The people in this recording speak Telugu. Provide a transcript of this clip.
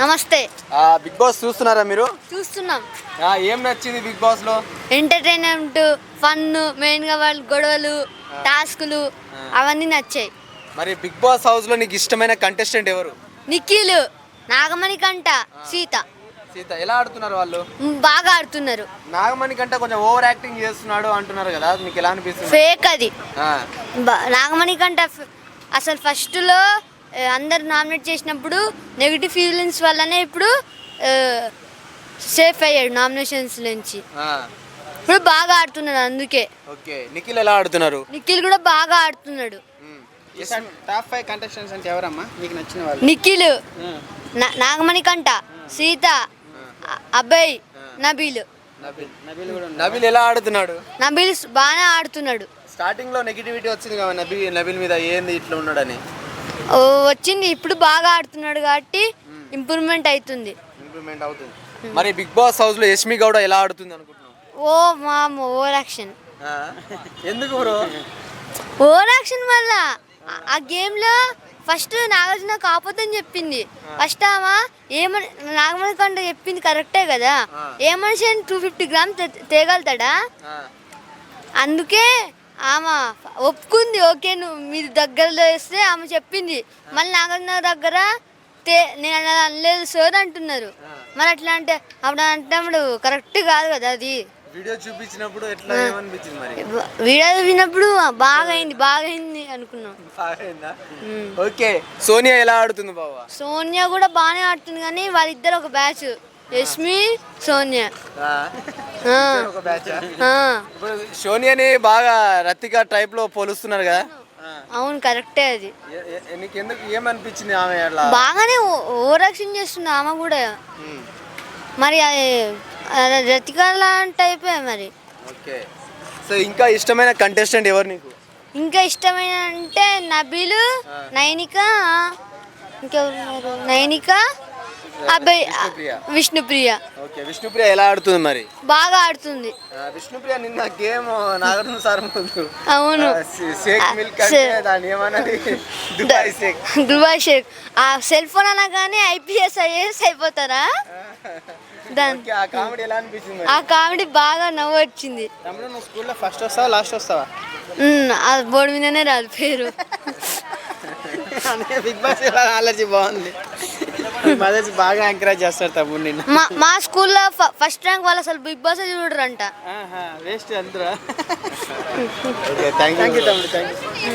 నమస్తే. ఆ, బిగ్ బాస్ చూస్తున్నారా మీరు? చూస్తున్నాం. ఆ, ఏం నచ్చింది బిగ్ బాస్లో? ఎంటర్టైన్మెంట్ ఫన్ మెయిన్గా వాళ్ళు గొడవలు టాస్కులు అవన్నీ నచ్చాయి. మరి బిగ్ బాస్ హౌస్లో నీకు ఇష్టమైన కంటెస్టెంట్ ఎవరు? నిఖిలు నాగమణి కంట సీత. సీత ఎలా ఆడుతున్నారు వాళ్ళు? బాగా ఆడుతున్నారు. నాగమణి కంటే కొంచెం ఓవర్ యాక్టింగ్ చేస్తున్నాడు అంటున్నారు కదా మీకు ఎలా అనిపిస్తుంది? ఫేక్ అది. నాగమణి కంట అసలు ఫస్ట్లో అందరు నామినేట్ చేసినప్పుడు నెగిటివ్ ఫీలింగ్స్ వల్లనే ఇప్పుడు సేఫ్ అయ్యాడు నామినేషన్స్ నుంచి. ఇప్పుడు బాగా ఆడుతున్నాడు అందుకే. ఓకే. నిఖిల్ ఎలా ఆడుతున్నారు? నిఖిల్ కూడా బాగా ఆడుతున్నాడు. టాప్ ఫైవ్ కంటెస్టెంట్స్ అంటే ఎవరమ్మా? మీకు నచ్చిన వాళ్ళు. నిఖిల్ నా- నాగమణి కంట సీత అ- అభయ్ నబీల్. నబిల్. నబీల్ కూడా నబిల్ ఎలా ఆడుతున్నాడు? నబీల్ బాగానే ఆడుతున్నాడు. స్టార్టింగ్లో నెగిటివిటీ వచ్చింది కదా నబీ నబిల్ మీద ఏంది ఇట్లా ఉన్నాడని? వచ్చింది. ఇప్పుడు బాగా ఆడుతున్నాడు కాబట్టి ఇంప్రూవ్మెంట్ అవుతుంది. ఇంప్రూవ్మెంట్ అవుతుంది. మరి బిగ్ బాస్ హౌస్లో యష్మి గౌడ ఎలా ఆడుతుంది అనుకుంటున్నావు? ఓ మామ ఓవర్ యాక్షన్. ఎందుకు బ్రో? ఓవర్ యాక్షన్ వల్ల ఆ- ఆ గేమ్లో ఫస్ట్ నాగార్జున కాపోద్దని చెప్పింది. ఫస్ట్ ఆమె ఏమని నాగమణి కంట చెప్పింది కరెక్టే కదా. ఏ మనిషి టూ ఫిఫ్టీ గ్రామ్ తేగలుగుతాడా అందుకే ఆమె ఒప్పుకుంది ఓకే నువ్వు మీరు దగ్గరలో వేస్తే ఆమె చెప్పింది. మళ్ళీ నాగార్జున దగ్గర తే నేను అనలేదు సార్ అంటున్నారు. మరి అట్లా అంటే అప్పుడు అంటే కరెక్ట్ కాదు కదా అది. వీడియో చూపించినప్పుడు ఎట్లా ఏమనిపించింది మరి? వీడియో బాగా అయింది బాగా అయింది అనుకున్నాం. ఓకే సోనియా ఎలా ఆడుతుంది బావా? సోనియా కూడా బాగానే ఆడుతుంది కానీ వాళ్ళిద్దరు ఒక బ్యాచ్. యష్మి సోనియా ఒక బ్యాచ్ ఇప్పుడు సోనియాని బాగా రతిక టైప్లో పోలుస్తున్నారు కదా? అవును. కరెక్టే అది. ఎ- ఎ- నీకు ఎందుకు ఏమనిపించింది ఆమె అట్లా? బాగానే ఓవర్ యాక్షన్ చేస్తుంది ఆమె కూడా. మరి అది రతిక లాంటి అయిపోయా మరి. ఓకే. సో ఇంకా ఇష్టమైన కంటెస్టెంట్ ఎవరు నీకు? ఇంకా ఇష్టమైన అంటే నబీలు నైనిక ఇంకెవరు ఉన్నారు? నైనిక అబ్బాయి విష్ణుప్రియ. ఓకే విష్ణుప్రియ ఎలా ఆడుతుంది మరి? బాగా ఆడుతుంది. ఆ, విష్ణుప్రియ నిన్న గేమ్ నాగార్జున సార్ ముందు. అవును. ఆ, షేక్ మిల్క్ అంటే షే- దాన్ని ఏమన్నది? దుబాయ్ షేక్. దుబాయ్ షేక్. ఆ సెల్ ఫోన్ అనగానే ఐపీఎస్ ఐఏఎస్ అయిపోతారా? దాని ఓకే ఆ కామెడీ ఎలా అనిపించింది ఆ మరి కామెడీ బాగా నవ్వు వచ్చింది. తమ్ముడు నువ్వు స్కూల్లో ఫస్ట్ వస్తావా లాస్ట్ వస్తావా? ఉమ్, ఆ బోర్డు మీదనే రాదు పేరు. బిగ్ బాస్ అలర్జీ బాగుంది. మదర్స్ బాగా ఎంకరేజ్ చేస్తారు తమ్ముడు నిన్ను. మా మా స్కూల్లో ఫస్ట్ ర్యాంక్ వాళ్ళు అసలు బిగ్ బాస్ చూడరంట. వేస్ట్ అందరూ ఓకే థ్యాంక్ యూ తమ్ముడు థ్యాంక్ యూ